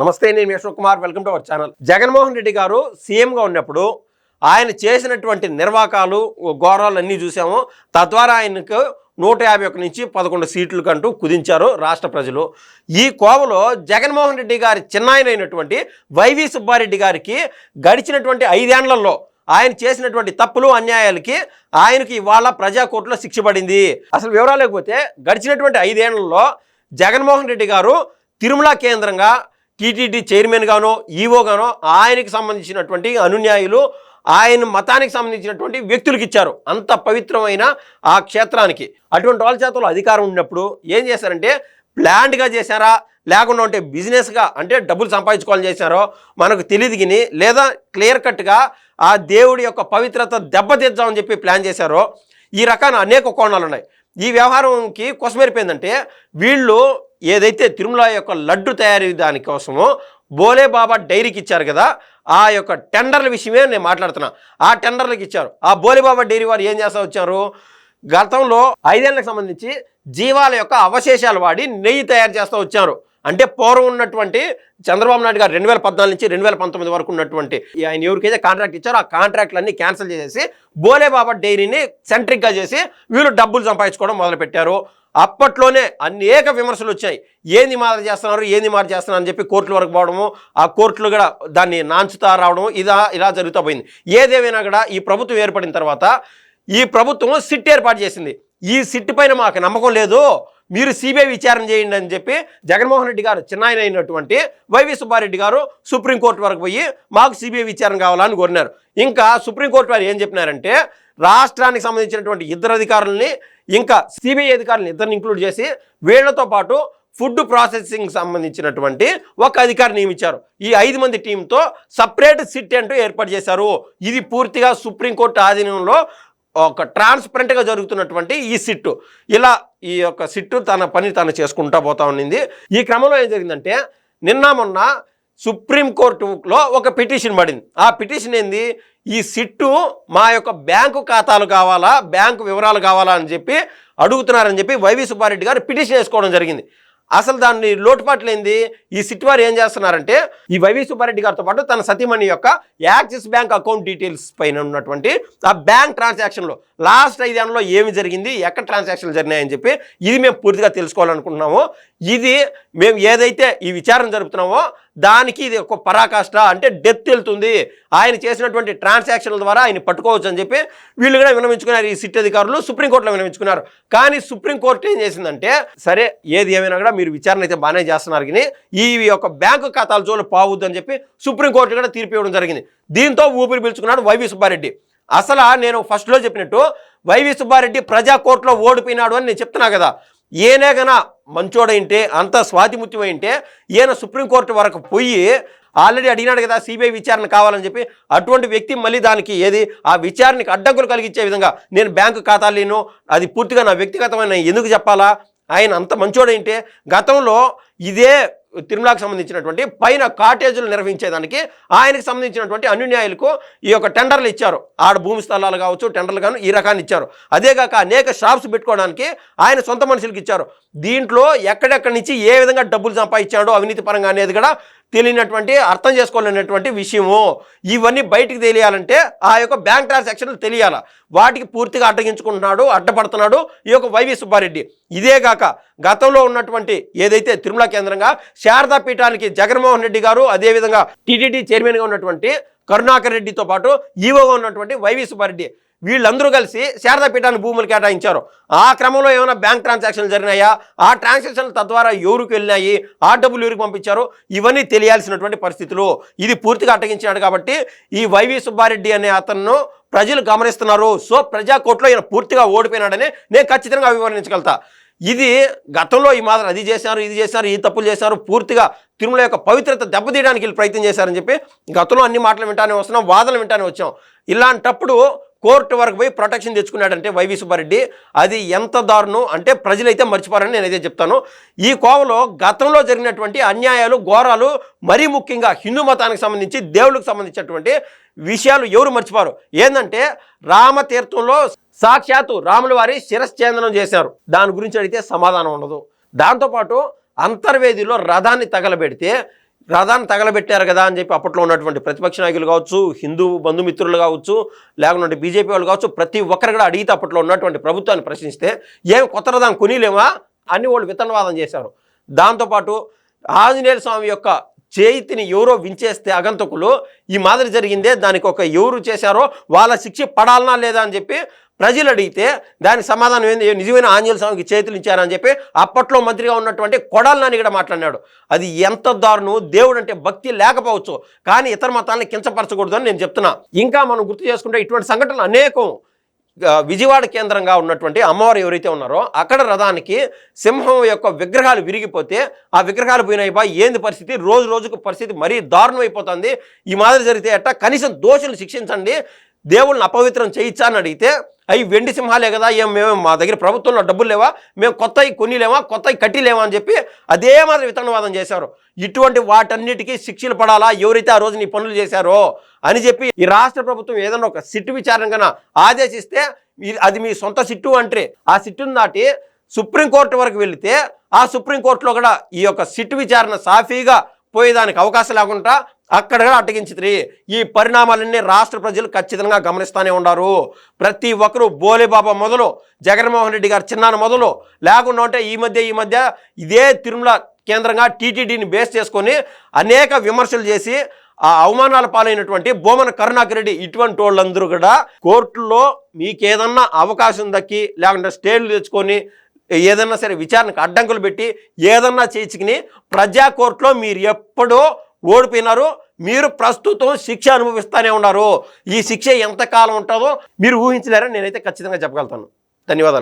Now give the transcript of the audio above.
నమస్తే నేను మీ Kumar. Welcome to our channel. Jaganmohan Reddy garu సీఎంగా ఉన్నప్పుడు ఆయన చేసినటువంటి నిర్వాకాలు ఘోరాలు అన్నీ చూసాము. తద్వారా ఆయనకు నూట యాభై ఒకటి నుంచి పదకొండు సీట్లు కంటూ కుదించారు రాష్ట్ర ప్రజలు. ఈ కోవలో జగన్మోహన్ రెడ్డి గారి చిన్నాయన అయినటువంటి వైవి సుబ్బారెడ్డి గారికి గడిచినటువంటి ఐదేండ్లలో ఆయన చేసినటువంటి తప్పులు అన్యాయాలకి ఆయనకి ఇవాళ ప్రజా కోర్టులో శిక్ష పడింది. అసలు వివరాలు లేకపోతే గడిచినటువంటి ఐదేళ్ళలో జగన్మోహన్ రెడ్డి గారు తిరుమల కేంద్రంగా టీటీడీ చైర్మన్ ఈవోగానో ఆయనకి సంబంధించినటువంటి అనున్యాయులు ఆయన మతానికి సంబంధించినటువంటి వ్యక్తులకు ఇచ్చారు. అంత పవిత్రమైన ఆ క్షేత్రానికి. అటువంటి వాళ్ళ చేతలో అధికారం ఉన్నప్పుడు ఏం చేశారంటే ప్లాండ్గా చేశారా? లేకుండా ఉంటే బిజినెస్గా అంటే డబ్బులు సంపాదించుకోవాలని చేశారో మనకు తెలియదు గిని లేదా క్లియర్ కట్గా ఆ దేవుడి యొక్క పవిత్రత దెబ్బతీద్దామని చెప్పి ప్లాన్ చేశారో ఈ రకాన అనేక కోణాలు ఉన్నాయి. ఈ వ్యవహారంకి కొసమెరిపోయిందంటే వీళ్ళు ఏదైతే తిరుమల యొక్క లడ్డు తయారీ దానికోసమో బోలే బాబా డైరీకి ఇచ్చారు కదా ఆ యొక్క టెండర్ల విషయమే నేను మాట్లాడుతున్నా. ఆ టెండర్లకు ఇచ్చారు. ఆ బోలేబాబా డైరీ వారు ఏం చేస్తా వచ్చారు? గతంలో ఐదేళ్ళకు సంబంధించి జీవాల యొక్క అవశేషాలు వాడి నెయ్యి తయారు చేస్తూ వచ్చారు. అంటే పూర్వం ఉన్నటువంటి చంద్రబాబు నాయుడు గారు రెండు వేల పద్నాలుగు నుంచి రెండు వేల పంతొమ్మిది వరకు ఉన్నటువంటి ఆయన ఎవరికైతే కాంట్రాక్ట్ ఇచ్చారో ఆ కాంట్రాక్ట్లన్నీ క్యాన్సిల్ చేసేసి బోలేబాబా డైరీని సెంట్రిక్గా చేసి వీళ్ళు డబ్బులు సంపాదించుకోవడం మొదలుపెట్టారు. అప్పట్లోనే అనేక విమర్శలు వచ్చాయి. ఏంది మాట చేస్తున్నారు ఏంది మాట చేస్తున్నారు అని చెప్పి కోర్టుల వరకు పోవడము ఆ కోర్టులు కూడా దాన్ని నాంచుతా రావడం ఇదా ఇలా జరుగుతూ పోయింది. ఏదేమైనా కూడా ఈ ప్రభుత్వం ఏర్పడిన తర్వాత ఈ ప్రభుత్వం సిట్ ఏర్పాటు చేసింది. ఈ సిట్ పైన మాకు నమ్మకం లేదు మీరు సిబిఐ విచారణ చేయండి అని చెప్పి జగన్మోహన్ రెడ్డి గారు చిన్నాయన అయినటువంటి వైవి సుబ్బారెడ్డి గారు సుప్రీంకోర్టు వరకు పోయి మాకు సిబిఐ విచారణ కావాలని కోరినారు. ఇంకా సుప్రీంకోర్టు వారు ఏం చెప్పినారంటే రాష్ట్రానికి సంబంధించినటువంటి ఇద్దరు అధికారులని ఇంకా సిబిఐ అధికారులను ఇద్దరిని ఇంక్లూడ్ చేసి వీళ్ళతో పాటు ఫుడ్ ప్రాసెసింగ్ సంబంధించినటువంటి ఒక అధికారి నియమించారు. ఈ ఐదు మంది టీంతో సపరేట్ సిట్ అంటూ ఏర్పాటు చేశారు. ఇది పూర్తిగా సుప్రీంకోర్టు ఆధీనంలో ఒక ట్రాన్స్పరెంట్గా జరుగుతున్నటువంటి ఈ సిట్టు. ఇలా ఈ యొక్క సిట్టు తన పని తను చేసుకుంటా పోతా ఉండింది ఈ క్రమంలో ఏం జరిగిందంటే నిన్న మొన్న సుప్రీంకోర్టులో ఒక పిటిషన్ పడింది. ఆ పిటిషన్ ఏంది? ఈ సిట్టు మా యొక్క బ్యాంకు ఖాతాలు కావాలా బ్యాంకు వివరాలు కావాలా అని చెప్పి అడుగుతున్నారని చెప్పి వైవి సుబ్బారెడ్డి గారు పిటిషన్ వేసుకోవడం జరిగింది. అసలు దాన్ని లోటుపాట్లేంది ఈ సిట్ వారు ఏం చేస్తున్నారంటే ఈ వైవి సుబ్బారెడ్డి గారితో పాటు తన సతీమణి యొక్క యాక్సిస్ బ్యాంక్ అకౌంట్ డీటెయిల్స్ పైన ఉన్నటువంటి ఆ బ్యాంక్ ట్రాన్సాక్షన్లో లాస్ట్ ఐదేళ్ళలో ఏమి జరిగింది ఎక్కడ ట్రాన్సాక్షన్లు జరిగినాయని చెప్పి ఇది మేము పూర్తిగా తెలుసుకోవాలనుకుంటున్నాము. ఇది మేము ఏదైతే ఈ విచారణ జరుపుతున్నామో దానికి ఇది ఒక పరాకాష్ట అంటే డెత్ వెళ్తుంది. ఆయన చేసినటువంటి ట్రాన్సాక్షన్ల ద్వారా ఆయన పట్టుకోవచ్చు అని చెప్పి వీళ్ళు కూడా వినమించుకున్నారు ఈ సిట్ అధికారులు సుప్రీంకోర్టులో వినమించుకున్నారు కానీ సుప్రీంకోర్టు ఏం చేసిందంటే సరే ఏది ఏమైనా కూడా మీరు విచారణ అయితే బాగానే చేస్తున్నారు కానీ ఈ యొక్క బ్యాంకు ఖాతాల జోలు పావద్దు అని చెప్పి సుప్రీంకోర్టు కూడా తీర్పు ఇవ్వడం జరిగింది. దీంతో ఊపిరి పీల్చుకున్నాడు వైవి సుబ్బారెడ్డి. అసలు నేను ఫస్ట్లో చెప్పినట్టు వైవి సుబ్బారెడ్డి ప్రజా కోర్టులో ఓడిపోయినాడు అని నేను చెప్తున్నా కదా. ఈయనే గన మంచోడైంటే అంత స్వాతిముత్యమైంటే ఈయన సుప్రీంకోర్టు వరకు పోయి ఆల్రెడీ అడిగినాడు కదా సిబిఐ విచారణ కావాలని చెప్పి అటువంటి వ్యక్తి మళ్ళీ దానికి ఏది? ఆ విచారణకి అడ్డంకులు కలిగించే విధంగా నేను బ్యాంకు ఖాతాలు లేను అది పూర్తిగా నా వ్యక్తిగతమైన ఎందుకు చెప్పాలా? ఆయన అంత మంచోడైంటే గతంలో ఇదే తిరుమలకు సంబంధించినటువంటి పైన కాటేజీలు నిర్వహించేదానికి ఆయనకు సంబంధించినటువంటి అన్యున్యాయులకు ఈ యొక్క టెండర్లు ఇచ్చారు. ఆడ భూమి స్థలాలు కావచ్చు టెండర్లు కానీ ఈ రకాన్ని ఇచ్చారు. అదేగాక అనేక షాప్స్ పెట్టుకోవడానికి ఆయన సొంత మనుషులకు ఇచ్చారు. దీంట్లో ఎక్కడెక్కడి నుంచి ఏ విధంగా డబ్బులు సంపాదించాడో అవినీతి పరంగా అనేది కూడా తెలియనటువంటి అర్థం చేసుకోలేనటువంటి విషయము ఇవన్నీ బయటికి తెలియాలంటే ఆ యొక్క బ్యాంక్ ట్రాన్సాక్షన్లు తెలియాల. వాటికి పూర్తిగా అడ్డగించుకుంటున్నాడు అడ్డపడుతున్నాడు ఈ యొక్క వైవి సుబ్బారెడ్డి. ఇదే కాక గతంలో ఉన్నటువంటి ఏదైతే తిరుమల కేంద్రంగా శారదా పీఠానికి జగన్మోహన్ రెడ్డి గారు అదేవిధంగా టీటీడీ చైర్మన్గా ఉన్నటువంటి కరుణాకర్ రెడ్డితో పాటు ఈవోగా ఉన్నటువంటి వైవి సుబ్బారెడ్డి. వీళ్ళందరూ కలిసి శారదాపీఠాన్ని భూములు కేటాయించారు. ఆ క్రమంలో ఏమైనా బ్యాంక్ ట్రాన్సాక్షన్లు జరిగినాయా? ఆ ట్రాన్సాక్షన్లు తద్వారా ఎవరికి వెళ్ళినాయి? ఆ డబ్బులు ఎవరికి పంపించారు. ఇవన్నీ తెలియాల్సినటువంటి పరిస్థితులు. ఇది పూర్తిగా అటగించినాడు కాబట్టి ఈ వైవి సుబ్బారెడ్డి అనే అతను ప్రజలు గమనిస్తున్నారు. సో ప్రజా కోర్టులో ఈయన పూర్తిగా ఓడిపోయినాడని నేను ఖచ్చితంగా వివరించగలుగుతా ఇది గతంలో ఈ మాత్రం అది చేశారు ఇది చేశారు ఈ తప్పులు చేశారు పూర్తిగా తిరుమల యొక్క పవిత్రత దెబ్బతీయడానికి వీళ్ళు ప్రయత్నం చేశారని చెప్పి గతంలో అన్ని మాటలు వింటానే వస్తున్నాం వాదనలు వింటానే వచ్చాం. ఇలాంటప్పుడు కోర్టు వరకు పోయి ప్రొటెక్షన్ తెచ్చుకున్నాడంటే వైవి సుబ్బారెడ్డి. అది ఎంత దారుణం అంటే ప్రజలైతే మర్చిపోరని నేను చెప్తాను. ఈ కోవలో గతంలో జరిగినటువంటి అన్యాయాలు ఘోరాలు మరీ ముఖ్యంగా హిందూ మతానికి సంబంధించి దేవుళ్ళకి సంబంధించినటువంటి విషయాలు ఎవరు మర్చిపోరు. ఏంటంటే రామతీర్థంలో సాక్షాత్తు రాముల వారి శిరశ్చేందనం చేశారు. దాని గురించి అడిగితే సమాధానం ఉండదు. దాంతోపాటు అంతర్వేదిలో రథాన్ని తగలబెడితే రథాన్ని తగలబెట్టారు కదా అని చెప్పి అప్పట్లో ఉన్నటువంటి ప్రతిపక్ష నాయకులు కావచ్చు హిందూ బంధుమిత్రులు కావచ్చు లేకుంటే బీజేపీ వాళ్ళు కావచ్చు ప్రతి ఒక్కరు కూడా అడిగితే అప్పట్లో ఉన్నటువంటి ప్రభుత్వాన్ని ప్రశ్నిస్తే ఏం కొత్త రథం కొనిలేమా? అని వాళ్ళు విత్తనవాదం చేశారు. దాంతోపాటు ఆంజనేయ స్వామి యొక్క చేతిని ఎవరో వించేస్తే అగంతకులు ఈ మాదిరి జరిగిందే దానికి ఒక ఎవరు చేశారో వాళ్ళ శిక్ష పడాలనా లేదా అని చెప్పి ప్రజలు అడిగితే దానికి సమాధానం ఏంది? నిజమైన ఆంజనేయ స్వామికి చేతులు ఇచ్చారని చెప్పి అప్పట్లో మంత్రిగా ఉన్నటువంటి కొడాల నాని కూడా మాట్లాడినాడు. అది ఎంత దారుణం? దేవుడు అంటే భక్తి లేకపోవచ్చు. కానీ ఇతర మతాలను కించపరచకూడదు అని నేను చెప్తున్నా. ఇంకా మనం గుర్తు చేసుకుంటే ఇటువంటి సంఘటనలు అనేకం. విజయవాడ కేంద్రంగా ఉన్నటువంటి అమ్మవారు ఎవరైతే ఉన్నారో అక్కడ రథానికి సింహం యొక్క విగ్రహాలు విరిగిపోతే ఆ విగ్రహాలు పోయినాయి బా ఏంది పరిస్థితి? రోజు రోజుకు పరిస్థితి మరీ దారుణం అయిపోతుంది. ఈ మాదిరి జరిగితే అట్ట కనీసం దోషులు శిక్షించండి. దేవుళ్ళని అపవిత్రం చేయించా అని అడిగితే అవి వెండి సింహాలే కదా ఏం మేము మా దగ్గర ప్రభుత్వంలో డబ్బులు లేవా? మేము కొత్తవి కొనిలేమా? కొత్తవి కట్టిలేమా? అని చెప్పి అదే మాదిరి విత్తనవాదం చేశారు. ఇటువంటి వాటన్నిటికీ శిక్షలు పడాలా? ఎవరైతే ఆ రోజు నీ పనులు చేశారో? అని చెప్పి ఈ రాష్ట్ర ప్రభుత్వం ఏదైనా ఒక సిట్టు విచారణ ఆదేశిస్తే అది మీ సొంత సిట్టు అంటే ఆ సిట్టును దాటి సుప్రీంకోర్టు వరకు వెళితే ఆ సుప్రీంకోర్టులో కూడా ఈ యొక్క సిట్టు విచారణ సాఫీగా పోయేదానికి అవకాశం లేకుండా అక్కడ కూడా ఈ పరిణామాలన్నీ రాష్ట్ర ప్రజలు ఖచ్చితంగా గమనిస్తూనే ఉన్నారు ప్రతి ఒక్కరూ బోలేబాబా మొదలు జగన్మోహన్ రెడ్డి గారు చిన్నాన్న మొదలు. లేకుండా ఉంటే ఈ మధ్య ఈ మధ్య ఇదే తిరుమల కేంద్రంగా టీటీడీని బేస్ చేసుకొని అనేక విమర్శలు చేసి ఆ అవమానాల పాలైనటువంటి బోమన కరుణాకరెడ్డి ఇటువంటి వాళ్ళందరూ కూడా కోర్టులో మీకేదన్నా అవకాశం దక్కి లేకుంటే స్టేలు తెచ్చుకొని ఏదన్నా సరే విచారణకు అడ్డంకులు పెట్టి ఏదన్నా చేయించుకుని ప్రజా కోర్టులో మీరు ఎప్పుడో ఓడిపోయినారు మీరు ప్రస్తుతం శిక్ష అనుభవిస్తూనే ఉన్నారు. ఈ శిక్ష ఎంతకాలం ఉంటుందో మీరు ఊహించలేరని నేనైతే ఖచ్చితంగా చెప్పగలుగుతాను. ధన్యవాదాలు